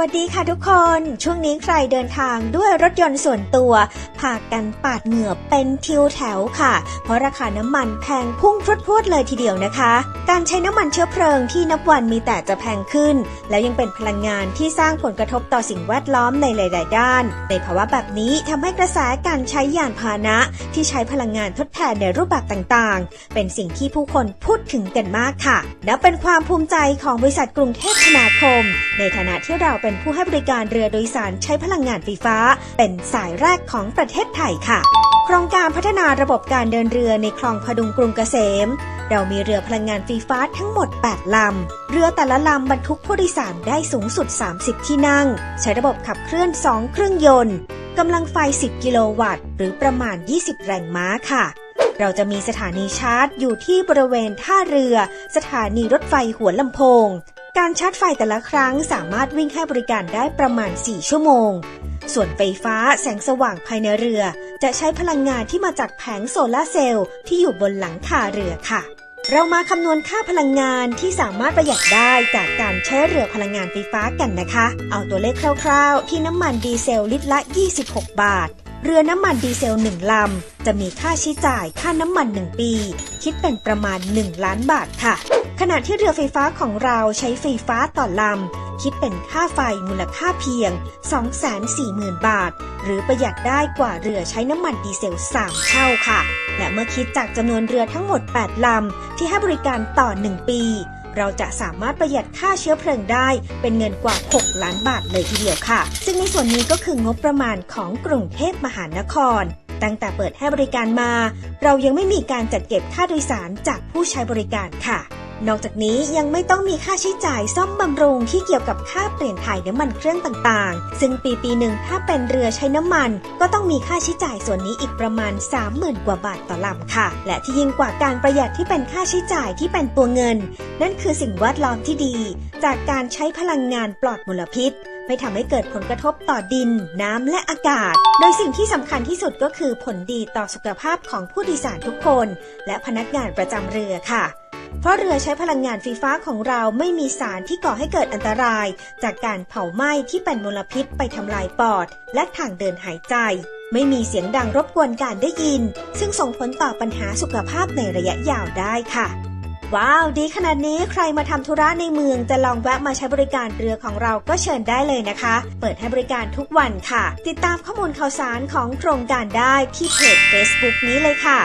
วัสดีค่ะทุกคน ช่วงนี้ใครเดินทางด้วยรถยนต์ส่วนตัวพากันปาดเหงื่อเป็นทิวแถวค่ะ เพราะราคาน้ำมันแพงพุ่งพรวดๆเลยทีเดียวนะคะ การใช้น้ำมันเชื้อเพลิงที่นับวันมีแต่จะแพงขึ้น แล้วยังเป็นพลังงานที่สร้างผลกระทบต่อสิ่งแวดล้อมในหลาย ๆ ด้าน ในภาวะแบบนี้ทำให้กระแสการใช้ยานพาหนะ ที่ใช้พลังงานทดแทนในรูปแบบต่าง ๆ เป็นสิ่งที่ผู้คนพูดถึงกันมากค่ะนับเป็นความภูมิใจของบริษัทกรุงเทพธนาคม ในฐานะที่เราเป็นผู้ให้บริการเรือโดยสารใช้พลังงานไฟฟ้า เป็นสายแรกของประเทศไทยค่ะ โครงการพัฒนาระบบการเดินเรือในคลองพดุงกรุงเกษม เรามีเรือพลังงานไฟฟ้าทั้งหมด 8 ลำ เรือแต่ละลำบรรทุกผู้โดยสารได้สูงสุด 30 ที่นั่ง ใช้ระบบขับเคลื่อน 2 เครื่องยนต์กำลังไฟ 10 กิโลวัตต์ หรือประมาณ 20 แรงม้าค่ะเราจะมีสถานีชาร์จอยู่ที่บริเวณท่าเรือ สถานีรถไฟหัวลำโพง การชาร์จไฟแต่ละครั้งสามารถวิ่งให้บริการได้ประมาณ 4 ชั่วโมง ส่วนไฟฟ้าแสงสว่างภายในเรือ จะใช้พลังงานที่มาจากแผงโซลาร์เซลล์ที่อยู่บนหลังคาเรือค่ะ เรามาคำนวณค่าพลังงานที่สามารถประหยัดได้จากการใช้เรือพลังงานไฟฟ้ากันนะคะ เอาตัวเลขคร่าว ๆ ที่น้ำมันดีเซลลิตรละ 26 บาท เรือน้ำมันดีเซล 1 ลำ จะมีค่าใช้จ่ายค่าน้ำมัน 1 ปี คิดเป็นประมาณ 1 ล้านบาทค่ะ ขณะที่เรือไฟฟ้าของเราใช้ไฟฟ้าต่อลำ คิดเป็นค่าไฟมูลค่าเพียง 240,000 บาท หรือประหยัดได้กว่าเรือใช้น้ำมันดีเซล 3 เท่าค่ะ และเมื่อคิดจากจำนวนเรือทั้งหมด 8 ลำ ที่ให้บริการต่อ 1 ปี เราจะสามารถประหยัดค่าเชื้อเพลิงได้ เป็นเงินกว่า 6 ล้านบาทเลยทีเดียวค่ะ ซึ่งในส่วนนี้ก็คืองบประมาณของกรุงเทพมหานครตั้งแต่เปิดให้บริการมา เรายังไม่มีการจัดเก็บค่าโดยสารจากผู้ใช้บริการค่ะ นอกจากนี้ยังไม่ต้องมีค่าใช้จ่ายซ่อมบำรุงที่เกี่ยวกับค่าเปลี่ยนถ่ายน้ำมันเครื่องต่างๆ ซึ่งปีปีหนึ่งถ้าเป็นเรือใช้น้ำมัน ก็ต้องมีค่าใช้จ่ายส่วนนี้อีกประมาณ 30,000 กว่าบาทต่อลำค่ะ และที่ยิ่งกว่าการประหยัดที่เป็นค่าใช้จ่ายที่เป็นตัวเงิน นั่นคือสิ่งแวดล้อมที่ดี จากการใช้พลังงานปลอดมลพิษไม่ทำให้เกิดผลกระทบต่อดิน น้ำ และอากาศ โดยสิ่งที่สำคัญที่สุดก็คือผลดีต่อสุขภาพของผู้โดยสารทุกคน และพนักงานประจำเรือค่ะ เพราะเรือใช้พลังงานไฟฟ้าของเราไม่มีสารที่ก่อให้เกิดอันตราย จากการเผาไหม้ที่เป็นมลพิษไปทำลายปอด และทางเดินหายใจ ไม่มีเสียงดังรบกวนการได้ยิน ซึ่งส่งผลต่อปัญหาสุขภาพในระยะยาวได้ค่ะว้าวดีขนาดนี้ใครมาทำธุระในเมืองจะลองแวะมาใช้บริการเรือของเราก็เชิญได้เลยนะคะ เปิดให้บริการทุกวันค่ะ ติดตามข้อมูลข่าวสารของโครงการได้ที่เพจ Facebook นี้เลยค่ะ